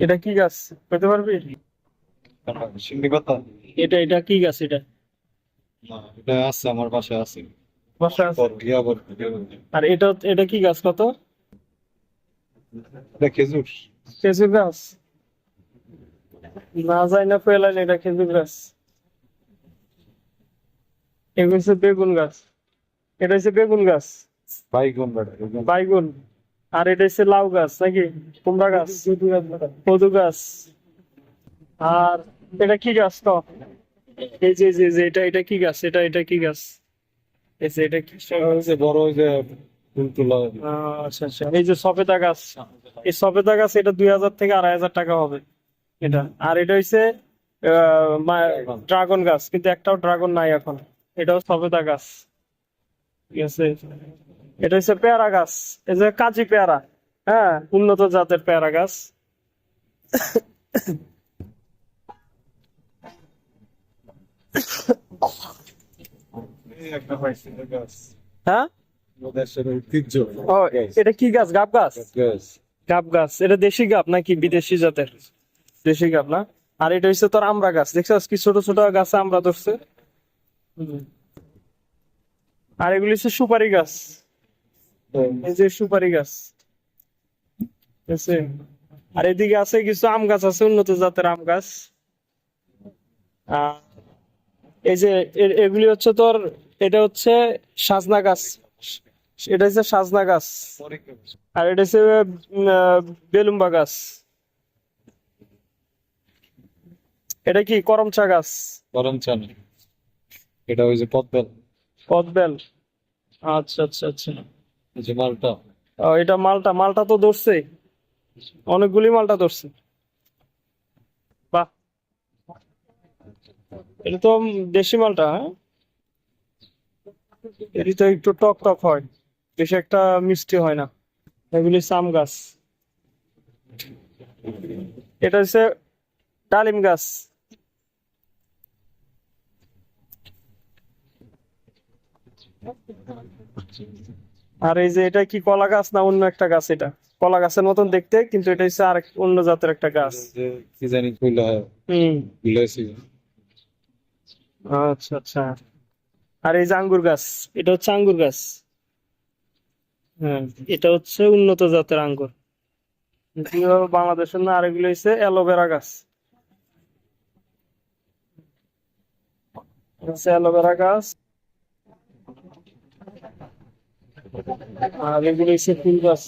এটা কি গাছ? পেতে পারবি? এটা এটা কি গাছ এটা? এটা আছে আমার বাসায় আছে। বাসা আছে? আর এটা এটা কি গাছ কত? এটা খেজুর। খেজুর গাছ? না যায় না পেলাইন এটা খেজুর গাছ। এগুলো হচ্ছে বেগুন গাছ। এটা হচ্ছে বেগুন গাছ। বাইগুন বেটা বাইগুন। আর এটা হচ্ছে লাউ গাছ নাকি? কুমড়া গাছ। কদু গাছ। আর এটা কি গাছ তো? এই যে যে যে এটা এটা কি গাছ? এটা এটা কি গাছ? এই যে এটা কি হয়েছে বড় আহ, আচ্ছা আচ্ছা। এই যে সফেদা গাছ এই সফেদা গাছ এটা দুই হাজার থেকে আড়াই হাজার টাকা হবে। এটা। আর এটা হচ্ছে ড্রাগন গাছ কিন্তু একটাও ড্রাগন নাই এখন। এটাও সফেদা গাছ। ঠিক আছে? এটা হচ্ছে পেয়ারা গাছ। এই যে কাজী পেয়ারা হ্যাঁ? উন্নত জাতের পেয়ারা গাছ একটা পাইছি গাছ হ্যাঁ? এটা কি গাছ? গাব গাছ? গাব গাছ। এটা দেশি গাব নাকি বিদেশি জাতের? দেশি গাব না? আর এটা হচ্ছে তোর আমরা গাছ। দেখছিস কি ছোট ছোট গাছে আমরা ধরছে? আর এগুলি হচ্ছে সুপারি গাছ। এই যে সুপারি গাছ। আর এদিকে আছে কিছু আম গাছ আছে উন্নত জাতের আম গাছ। আহ, এই যে এগুলি হচ্ছে তোর এটা হচ্ছে সাজনা গাছ। এটা হচ্ছে সাজনা গাছ। আর এটা হচ্ছে বেলুম্বা গাছ। এটা কি করমচা গাছ? গরম চা না। এটা ওই যে পদ্মেল কদবেল আচ্ছা আচ্ছা আচ্ছা। যে মালটা। ও, এটা মালটা মালটা তো ধরছে। অনেকগুলি মালটা ধরছে। বাহ। এটা তো দেশি মালটা হ্যাঁ? এটি তো একটু টক টক হয়। বেশি একটা মিষ্টি হয় না। এগুলি সাম গাছ। এটা হচ্ছে ডালিম গাছ। আর এই যে এটা কি কলা গাছ না অন্য একটা গাছ এটা? কলা গাছের মতন দেখতে কিন্তু এটা হচ্ছে আর অন্য জাতের একটা গাছ। কি জানি হম। আচ্ছা আচ্ছা। আর এই যে আঙ্গুর গাছ, এটা হচ্ছে আঙ্গুর গাছ। হ্যাঁ এটা হচ্ছে উন্নত জাতের আঙ্গুর। বাংলাদেশের না আর এগুলো হচ্ছে অ্যালোভেরা গাছ। অ্যালোভেরা গাছ। আর এগুলো হচ্ছে ফুল গাছ।